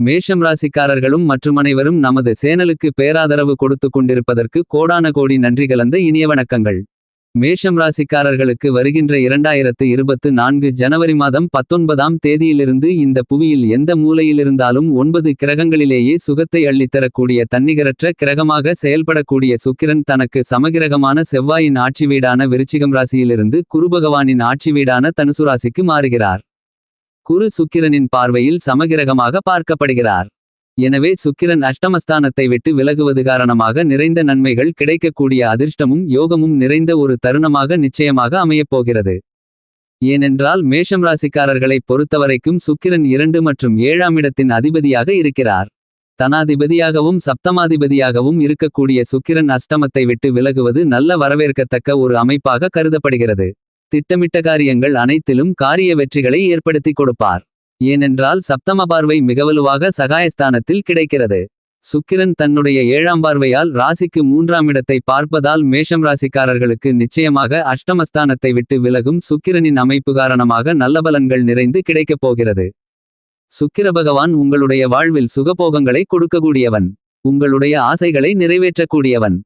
மேஷம் ராசிக்காரர்களும் மற்றுமனைவரும் நமது சேனலுக்கு பேராதரவு கொடுத்து கொண்டிருப்பதற்கு கோடான கோடி நன்றி கலந்த இனிய வணக்கங்கள். மேஷம் ராசிக்காரர்களுக்கு வருகின்ற இரண்டாயிரத்து இருபத்து நான்கு ஜனவரி மாதம் பத்தொன்பதாம் தேதியிலிருந்து இந்த புவியில் எந்த மூலையிலிருந்தாலும் ஒன்பது கிரகங்களிலேயே சுகத்தை அள்ளித்தரக்கூடிய தன்னிகரற்ற கிரகமாக செயல்படக்கூடிய சுக்கிரன் தனக்கு சமகிரகமான செவ்வாயின் ஆட்சி வீடான விருச்சிகம் ராசியிலிருந்து குருபகவானின் ஆட்சி வீடான தனுசு ராசிக்கு மாறுகிறார். குரு சுக்கிரனின் பார்வையில் சமகிரகமாக பார்க்கப்படுகிறார். எனவே சுக்கிரன் அஷ்டமஸ்தானத்தை விட்டு விலகுவது காரணமாக நிறைந்த நன்மைகள் கிடைக்கக்கூடிய அதிர்ஷ்டமும் யோகமும் நிறைந்த ஒரு தருணமாக நிச்சயமாக அமையப்போகிறது. ஏனென்றால் மேஷம் ராசிக்காரர்களைப் பொறுத்தவரைக்கும் சுக்கிரன் இரண்டு மற்றும் ஏழாம் இடத்தின் அதிபதியாக இருக்கிறார். தனாதிபதியாகவும் சப்தமாதிபதியாகவும் இருக்கக்கூடிய சுக்கிரன் அஷ்டமத்தை விட்டு விலகுவது நல்ல வரவேற்கத்தக்க ஒரு அமைப்பாக கருதப்படுகிறது. திட்டமிட்ட காரியங்கள் அனைத்திலும் காரிய வெற்றிகளை ஏற்படுத்திக் கொடுப்பார். ஏனென்றால் சப்தம பார்வை மிகவலுவாக சகாயஸ்தானத்தில் கிடைக்கிறது. சுக்கிரன் தன்னுடைய ஏழாம் பார்வையால் ராசிக்கு மூன்றாம் இடத்தை பார்ப்பதால் மேஷம் ராசிக்காரர்களுக்கு நிச்சயமாக அஷ்டமஸ்தானத்தை விட்டு விலகும் சுக்கிரனின் அமைப்பு காரணமாக நல்ல பலன்கள் நிறைந்து கிடைக்கப் போகிறது. சுக்கிர பகவான் உங்களுடைய வாழ்வில் சுகபோகங்களை கொடுக்கக்கூடியவன். உங்களுடைய ஆசைகளை நிறைவேற்றக்கூடியவன்.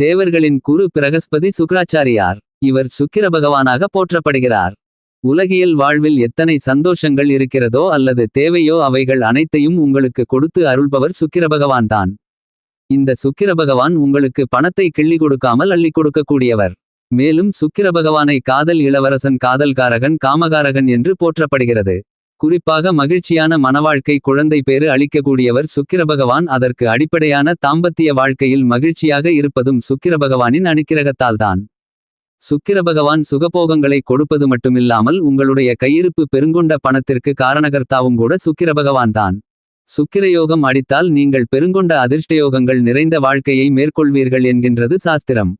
தேவர்களின் குரு பிரகஸ்பதி சுக்ராச்சாரியார். இவர் சுக்கிர பகவானாக போற்றப்படுகிறார். உலகியல் வாழ்வில் எத்தனை சந்தோஷங்கள் இருக்கிறதோ அல்லது தேவையோ அவைகள் அனைத்தையும் உங்களுக்கு கொடுத்து அருள்பவர் சுக்கிரபகவான்தான். இந்த சுக்கிரபகவான் உங்களுக்கு பணத்தை கிள்ளி கொடுக்காமல் அள்ளி கொடுக்கக்கூடியவர். மேலும் சுக்கிரபகவானை காதல் இளவரசன் காதல்காரகன் காமகாரகன் என்று போற்றப்படுகிறது. குறிப்பாக மகிழ்ச்சியான மனவாழ்க்கை குழந்தை பேறு அளிக்கக்கூடியவர் சுக்கிரபகவான் அதற்கு அடிப்படையான தாம்பத்திய வாழ்க்கையில் மகிழ்ச்சியாக இருப்பதும் சுக்கிரபகவானின் அனுக்கிரகத்தால்தான். சுக்கிரபகவான் சுகபோகங்களை கொடுப்பது மட்டுமில்லாமல் உங்களுடைய கையிருப்பு பெருங்கொண்ட பணத்திற்கு காரணகர்த்தாவும் கூட சுக்கிரபகவான்தான். சுக்கிரயோகம் அடித்தால் நீங்கள் பெருங்கொண்ட அதிர்ஷ்டயோகங்கள் நிறைந்த வாழ்க்கையை மேற்கொள்வீர்கள் என்கின்றது சாஸ்திரம்.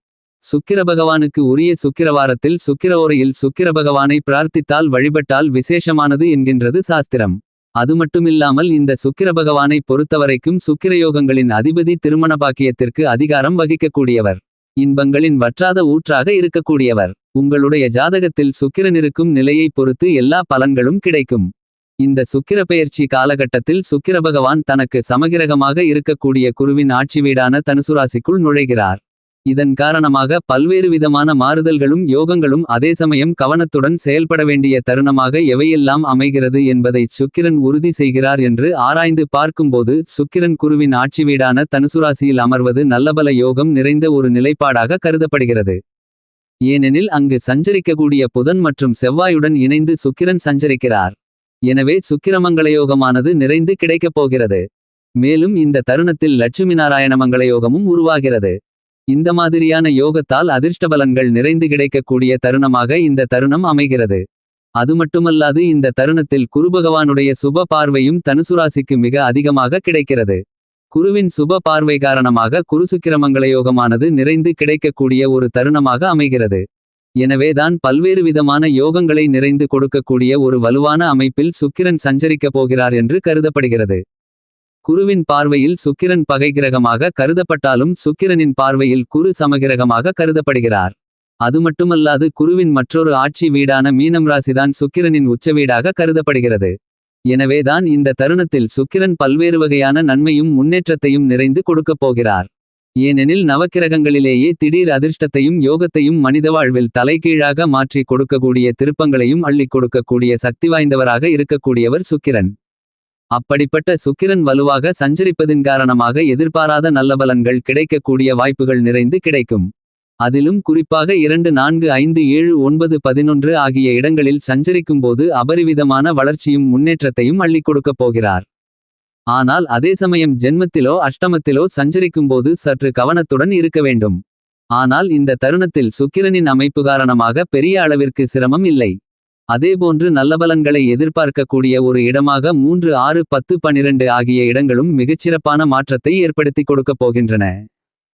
சுக்கிரபகவானுக்கு உரிய சுக்கிரவாரத்தில் சுக்கிரவோரையில் சுக்கிரபகவானை பிரார்த்தித்தால் வழிபட்டால் விசேஷமானது என்கின்றது சாஸ்திரம். அது மட்டுமில்லாமல் இந்த சுக்கிரபகவானை பொறுத்தவரைக்கும் சுக்கிரயோகங்களின் அதிபதி திருமண பாக்கியத்திற்கு அதிகாரம் வகிக்கக்கூடியவர். இன்பங்களின் வற்றாத ஊற்றாக இருக்கக்கூடியவர். உங்களுடைய ஜாதகத்தில் சுக்கிரனிருக்கும் நிலையைப் பொறுத்து எல்லா பலன்களும் கிடைக்கும். இந்த சுக்கிர பெயர்ச்சி காலகட்டத்தில் சுக்கிர பகவான் தனக்கு சமகிரகமாக இருக்கக்கூடிய குருவின் ஆட்சி வீடான தனுசுராசிக்குள் நுழைகிறார். இதன் காரணமாக பல்வேறு விதமான மாறுதல்களும் யோகங்களும் அதே சமயம் கவனத்துடன் செயல்பட வேண்டிய தருணமாக எவையெல்லாம் அமைகிறது என்பதை சுக்கிரன் உறுதி செய்கிறார் என்று ஆராய்ந்து பார்க்கும்போது சுக்கிரன் குருவின் ஆட்சி வீடான தனுசுராசியில் அமர்வது நல்லபல யோகம் நிறைந்த ஒரு நிலைப்பாடாக கருதப்படுகிறது. ஏனெனில் அங்கு சஞ்சரிக்கக்கூடிய புதன் மற்றும் செவ்வாயுடன் இணைந்து சுக்கிரன் சஞ்சரிக்கிறார். எனவே சுக்கிரமங்களயோகமானது நிறைந்து கிடைக்கப் போகிறது. மேலும் இந்த தருணத்தில் லட்சுமி நாராயண மங்களயோகமும் உருவாகிறது. இந்த மாதிரியான யோகத்தால் அதிர்ஷ்டபலன்கள் நிறைந்து கிடைக்கக்கூடிய தருணமாக இந்த தருணம் அமைகிறது. அது மட்டுமல்லாது இந்த தருணத்தில் குருபகவானுடைய சுப பார்வையும் தனுசுராசிக்கு மிக அதிகமாக கிடைக்கிறது. குருவின் சுப பார்வை காரணமாக குருசுக்கிரமங்களயோகமானது நிறைந்து கிடைக்கக்கூடிய ஒரு தருணமாக அமைகிறது. எனவேதான் பல்வேறு விதமான யோகங்களை நிறைந்து கொடுக்கக்கூடிய ஒரு வலுவான அமைப்பில் சுக்கிரன் சஞ்சரிக்கப் போகிறார் என்று கருதப்படுகிறது. குருவின் பார்வையில் சுக்கிரன் பகைகிரகமாக கருதப்பட்டாலும் சுக்கிரனின் பார்வையில் குரு சமகிரகமாக கருதப்படுகிறார். அது மட்டுமல்லாது குருவின் மற்றொரு ஆட்சி வீடான மீனம் ராசிதான் சுக்கிரனின் உச்சவீடாக கருதப்படுகிறது. எனவேதான் இந்த தருணத்தில் சுக்கிரன் பல்வேறு வகையான நன்மையும் முன்னேற்றத்தையும் நிறைந்து கொடுக்கப் போகிறார். ஏனெனில் நவக்கிரகங்களிலேயே திடீர் அதிர்ஷ்டத்தையும் யோகத்தையும் மனித வாழ்வில் தலைகீழாக மாற்றி கொடுக்கக்கூடிய திருப்பங்களையும் அள்ளிக் கொடுக்கக்கூடிய சக்தி வாய்ந்தவராக இருக்கக்கூடியவர் சுக்கிரன். அப்படிப்பட்ட சுக்கிரன் வலுவாக சஞ்சரிப்பதின் காரணமாக எதிர்பாராத நல்ல பலன்கள் கிடைக்கக்கூடிய வாய்ப்புகள் நிறைந்து கிடைக்கும். அதிலும் குறிப்பாக இரண்டு நான்கு ஐந்து ஏழு ஒன்பது பதினொன்று ஆகிய இடங்களில் சஞ்சரிக்கும்போது அபரிவிதமான வளர்ச்சியும் முன்னேற்றத்தையும் அள்ளிக் கொடுக்கப் போகிறார். ஆனால் அதே சமயம் ஜென்மத்திலோ அஷ்டமத்திலோ சஞ்சரிக்கும்போது சற்று கவனத்துடன் இருக்க வேண்டும். ஆனால் இந்த தருணத்தில் சுக்கிரனின் அமைப்பு காரணமாக பெரிய அளவிற்கு சிரமம் இல்லை. அதேபோன்று நல்லபலன்களை எதிர்பார்க்கக்கூடிய ஒரு இடமாக மூன்று ஆறு பத்து பனிரெண்டு ஆகிய இடங்களும் மிகச்சிறப்பான மாற்றத்தை ஏற்படுத்திக் கொடுக்கப் போகின்றன.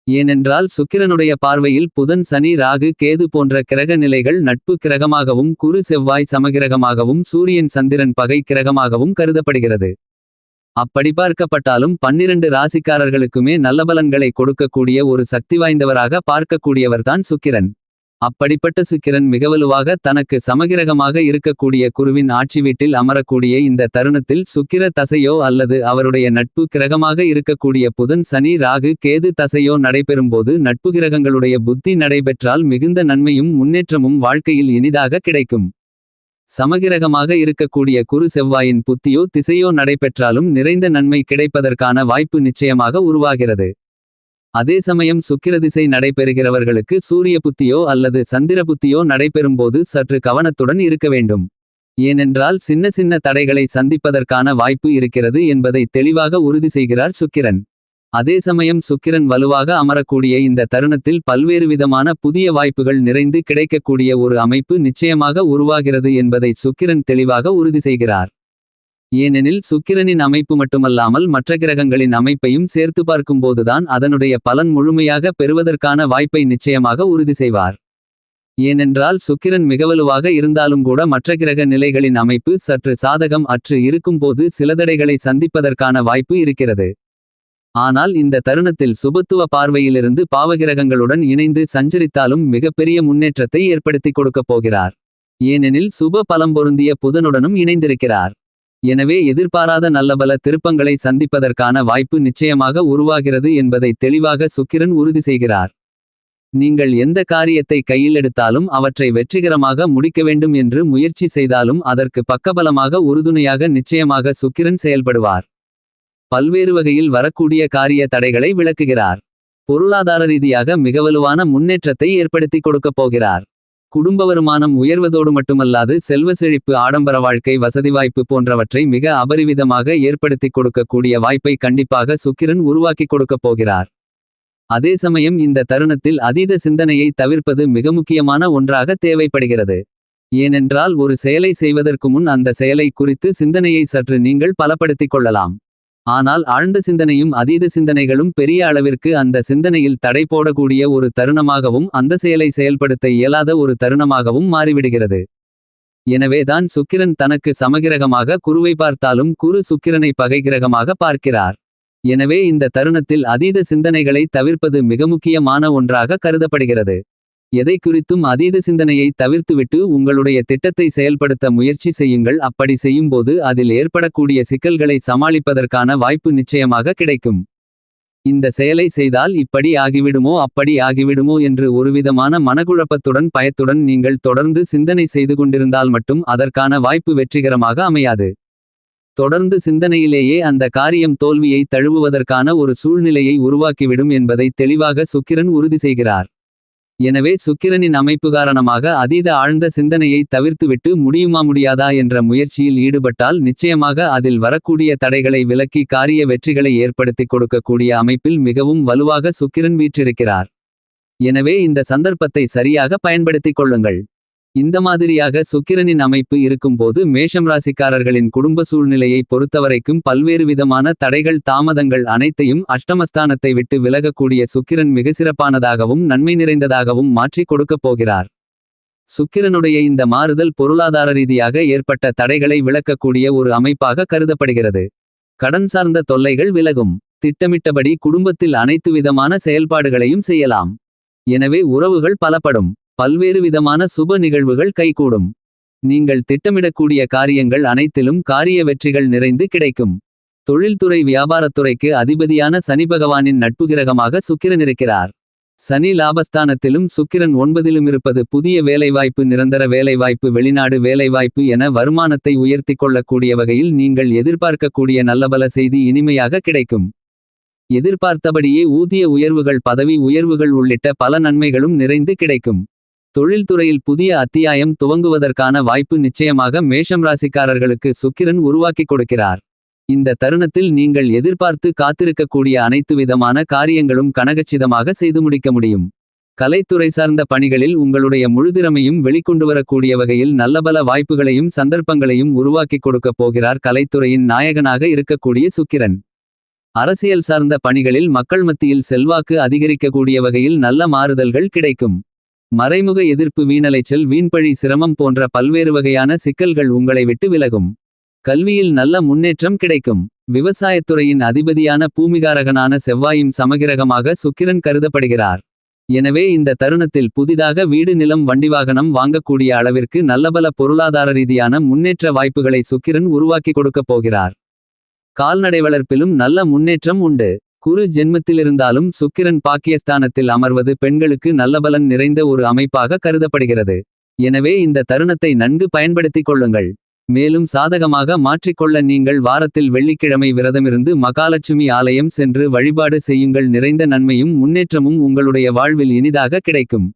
ஏனென்றால் சுக்கிரனுடைய பார்வையில் புதன் சனி ராகு கேது போன்ற கிரக நிலைகள் நட்பு கிரகமாகவும் குரு செவ்வாய் சமகிரகமாகவும் சூரியன் சந்திரன் பகை கிரகமாகவும் கருதப்படுகிறது. அப்படி பார்க்கப்பட்டாலும் பன்னிரண்டு ராசிக்காரர்களுக்குமே நல்லபலன்களை கொடுக்கக்கூடிய ஒரு சக்தி வாய்ந்தவராக பார்க்கக்கூடியவர்தான் சுக்கிரன். அப்படிப்பட்ட சுக்கிரன் மிகவலுவாக தனக்கு சமகிரகமாக இருக்கக்கூடிய குருவின் ஆட்சி வீட்டில் அமரக்கூடிய இந்த தருணத்தில் சுக்கிர தசையோ அல்லது அவருடைய நட்பு கிரகமாக இருக்கக்கூடிய புதன் சனி ராகு கேது தசையோ நடைபெறும்போது நட்பு கிரகங்களுடைய புத்தி நடைபெற்றால் மிகுந்த நன்மையும் முன்னேற்றமும் வாழ்க்கையில் இனிதாக கிடைக்கும். சமகிரகமாக இருக்கக்கூடிய குரு செவ்வாயின் புத்தியோ திசையோ நடைபெற்றாலும் நிறைந்த நன்மை கிடைப்பதற்கான வாய்ப்பு நிச்சயமாக உருவாகிறது. அதே சமயம் சுக்கிரதிசை நடைபெறுகிறவர்களுக்கு சூரிய புத்தியோ அல்லது சந்திர புத்தியோ நடைபெறும்போது சற்று கவனத்துடன் இருக்க வேண்டும். ஏனென்றால் சின்ன சின்ன தடைகளை சந்திப்பதற்கான வாய்ப்பு இருக்கிறது என்பதை தெளிவாக உறுதி செய்கிறார் சுக்கிரன். அதே சமயம் சுக்கிரன் வலுவாக அமரக்கூடிய இந்த தருணத்தில் பல்வேறு விதமான புதிய வாய்ப்புகள் நிறைந்து கிடைக்கக்கூடிய ஒரு அமைப்பு நிச்சயமாக உருவாகிறது என்பதை சுக்கிரன் தெளிவாக உறுதி செய்கிறார். ஏனெனில் சுக்கிரனின் அமைப்பு மட்டுமல்லாமல் மற்ற கிரகங்களின் அமைப்பையும் சேர்த்து பார்க்கும்போதுதான் அதனுடைய பலன் முழுமையாக பெறுவதற்கான வாய்ப்பை நிச்சயமாக உறுதி செய்வார். ஏனென்றால் சுக்கிரன் மிகவலுவாக இருந்தாலும் கூட மற்ற கிரக நிலைகளின் அமைப்பு சற்று சாதகம் அற்று இருக்கும்போது சில தடைகளை சந்திப்பதற்கான வாய்ப்பு இருக்கிறது. ஆனால் இந்த தருணத்தில் சுபத்துவ பார்வையிலிருந்து பாவகிரகங்களுடன் இணைந்து சஞ்சரித்தாலும் மிகப்பெரிய முன்னேற்றத்தை ஏற்படுத்திக் கொடுக்கப் போகிறார். ஏனெனில் சுப பலம் பொருந்திய புதனுடனும் இணைந்திருக்கிறார். எனவே எதிர்பாராத நல்லபல திருப்பங்களை சந்திப்பதற்கான வாய்ப்பு நிச்சயமாக உருவாகிறது என்பதை தெளிவாக சுக்கிரன் உறுதி செய்கிறார். நீங்கள் எந்த காரியத்தை கையில் எடுத்தாலும் அவற்றை வெற்றிகரமாக முடிக்க வேண்டும் என்று முயற்சி செய்தாலும் அதற்கு பக்கபலமாக உறுதுணையாக நிச்சயமாக சுக்கிரன் செயல்படுவார். பல்வேறு வகையில் வரக்கூடிய காரிய தடைகளை விளக்குகிறார். பொருளாதார ரீதியாக மிகவலுவான முன்னேற்றத்தை ஏற்படுத்திக் கொடுக்கப் போகிறார். குடும்ப வருமானம் உயர்வதோடு மட்டுமல்லாது செல்வ செழிப்பு ஆடம்பர வாழ்க்கை வசதி வாய்ப்பு போன்றவற்றை மிக அபரிவிதமாக ஏற்படுத்திக் கொடுக்கக்கூடிய வாய்ப்பை கண்டிப்பாக சுக்கிரன் உருவாக்கிக் கொடுக்கப் போகிறார். அதே சமயம் இந்த தருணத்தில் அதீத சிந்தனையை தவிர்ப்பது மிக முக்கியமான ஒன்றாக தேவைப்படுகிறது. ஏனென்றால் ஒரு செயலை செய்வதற்கு முன் அந்த செயலை குறித்து சிந்தனையை சற்று நீங்கள் பலப்படுத்திக் கொள்ளலாம். ஆனால் ஆழ்ந்த சிந்தனையும் அதீத சிந்தனைகளும் பெரிய அளவிற்கு அந்த சிந்தனையில் தடை போடக்கூடிய ஒரு தருணமாகவும் அந்த செயலை செயல்படுத்த இயலாத ஒரு தருணமாகவும் மாறிவிடுகிறது. எனவேதான் சுக்கிரன் தனக்கு சமகிரகமாக குருவை பார்த்தாலும் குரு சுக்கிரனை பகைகிரகமாக பார்க்கிறார். எனவே இந்த தருணத்தில் அதீத சிந்தனைகளை தவிர்ப்பது மிக முக்கியமான ஒன்றாக கருதப்படுகிறது. எதை குறித்தும் அதீத சிந்தனையை தவிர்த்துவிட்டு உங்களுடைய திட்டத்தை செயல்படுத்த முயற்சி செய்யுங்கள். அப்படி செய்யும்போது அதில் ஏற்படக்கூடிய சிக்கல்களை சமாளிப்பதற்கான வாய்ப்பு நிச்சயமாக கிடைக்கும். இந்த செயலை செய்தால் இப்படி ஆகிவிடுமோ அப்படி ஆகிவிடுமோ என்று ஒருவிதமான மனக்குழப்பத்துடன் பயத்துடன் நீங்கள் தொடர்ந்து சிந்தனை செய்து கொண்டிருந்தால் மட்டும் அதற்கான வாய்ப்பு வெற்றிகரமாக அமையாது. தொடர்ந்து சிந்தனையிலேயே அந்த காரியம் தோல்வியை தழுவுவதற்கான ஒரு சூழ்நிலையை உருவாக்கிவிடும் என்பதை தெளிவாக சுக்கிரன் உறுதி செய்கிறார். எனவே சுக்கிரனின் அமைப்பு காரணமாக அதீத ஆழ்ந்த சிந்தனையை தவிர்த்துவிட்டு முடியுமா முடியாதா என்ற முயற்சியில் ஈடுபட்டால் நிச்சயமாக அதில் வரக்கூடிய தடைகளை விலக்கி காரிய வெற்றிகளை ஏற்படுத்திக் கொடுக்கக்கூடிய அமைப்பில் மிகவும் வலுவாக சுக்கிரன் வீற்றிருக்கிறார். எனவே இந்த சந்தர்ப்பத்தை சரியாக பயன்படுத்திக் கொள்ளுங்கள். இந்த மாதிரியாக சுக்கிரனின் அமைப்பு இருக்கும்போது மேஷம் ராசிக்காரர்களின் குடும்ப சூழ்நிலையை பொறுத்தவரைக்கும் பல்வேறு விதமான தடைகள் தாமதங்கள் அனைத்தையும் அஷ்டமஸ்தானத்தை விட்டு விலகக்கூடிய சுக்கிரன் மிக சிறப்பானதாகவும் நன்மை நிறைந்ததாகவும் மாற்றிக் கொடுக்கப் போகிறார். சுக்கிரனுடைய இந்த மாறுதல் பொருளாதார ரீதியாக ஏற்பட்ட தடைகளை விளக்கக்கூடிய ஒரு அமைப்பாக கருதப்படுகிறது. கடன் சார்ந்த தொல்லைகள் விலகும். திட்டமிட்டபடி குடும்பத்தில் அனைத்து விதமான செயல்பாடுகளையும் செய்யலாம். எனவே உறவுகள் பலப்படும். பல்வேறு விதமான சுப நிகழ்வுகள் கைகூடும். நீங்கள் திட்டமிடக்கூடிய காரியங்கள் அனைத்திலும் காரிய வெற்றிகள் நிறைந்து கிடைக்கும். தொழில்துறை வியாபாரத்துறைக்கு அதிபதியான சனி பகவானின் நட்பு கிரகமாக சுக்கிரன் இருக்கிறார். சனி லாபஸ்தானத்திலும் சுக்கிரன் ஒன்பதிலும் இருப்பது புதிய வேலைவாய்ப்பு நிரந்தர வேலைவாய்ப்பு வெளிநாடு வேலைவாய்ப்பு என வருமானத்தை உயர்த்திக் கொள்ளக்கூடிய வகையில் நீங்கள் எதிர்பார்க்கக்கூடிய நல்லபல செய்தி இனிமையாக கிடைக்கும். எதிர்பார்த்தபடியே ஊதிய உயர்வுகள் பதவி உயர்வுகள் உள்ளிட்ட பல நன்மைகளும் நிறைந்து கிடைக்கும். தொழில்துறையில் புதிய அத்தியாயம் துவங்குவதற்கான வாய்ப்பு நிச்சயமாக மேஷம் ராசிக்காரர்களுக்கு சுக்கிரன் உருவாக்கிக் கொடுக்கிறார். இந்த தருணத்தில் நீங்கள் எதிர்பார்த்து காத்திருக்கக்கூடிய அனைத்து விதமான காரியங்களும் கனகச்சிதமாக செய்து முடிக்க முடியும். கலைத்துறை சார்ந்த பணிகளில் உங்களுடைய முழுதிறமையும் வெளிக்கொண்டு வரக்கூடிய வகையில் நல்லபல வாய்ப்புகளையும் சந்தர்ப்பங்களையும் உருவாக்கிக் கொடுக்கப் போகிறார் கலைத்துறையின் நாயகனாக இருக்கக்கூடிய சுக்கிரன். அரசியல் சார்ந்த பணிகளில் மக்கள் மத்தியில் செல்வாக்கு அதிகரிக்கக்கூடிய வகையில் நல்ல மாறுதல்கள் கிடைக்கும். மறைமுக எதிர்ப்பு வீணலைச்சல் வீண்பழி சிரமம் போன்ற பல்வேறு வகையான சிக்கல்கள் உங்களை விட்டு விலகும். கல்வியில் நல்ல முன்னேற்றம் கிடைக்கும். விவசாயத்துறையின் அதிபதியான பூமிகாரகனான செவ்வாயும் சமகிரகமாக சுக்கிரன் கருதப்படுகிறார். எனவே இந்த தருணத்தில் புதிதாக வீடு நிலம் வண்டி வாகனம் வாங்கக்கூடிய அளவிற்கு நல்லபல பொருளாதார ரீதியான முன்னேற்ற வாய்ப்புகளை சுக்கிரன் உருவாக்கி கொடுக்கப் போகிறார். கால்நடை வளர்ப்பிலும் நல்ல முன்னேற்றம் உண்டு. குரு ஜென்மத்திலிருந்தாலும் சுக்கிரன் பாக்கியஸ்தானத்தில் அமர்வது பெண்களுக்கு நல்லபலன் நிறைந்த ஒரு அமைப்பாக கருதப்படுகிறது. எனவே இந்த தருணத்தை நன்கு பயன்படுத்திக் கொள்ளுங்கள். மேலும் சாதகமாக மாற்றிக்கொள்ள நீங்கள் வாரத்தில் வெள்ளிக்கிழமை விரதமிருந்து மகாலட்சுமி ஆலயம் சென்று வழிபாடு செய்யுங்கள். நிறைந்த நன்மையும் முன்னேற்றமும் உங்களுடைய வாழ்வில் இனிதாக கிடைக்கும்.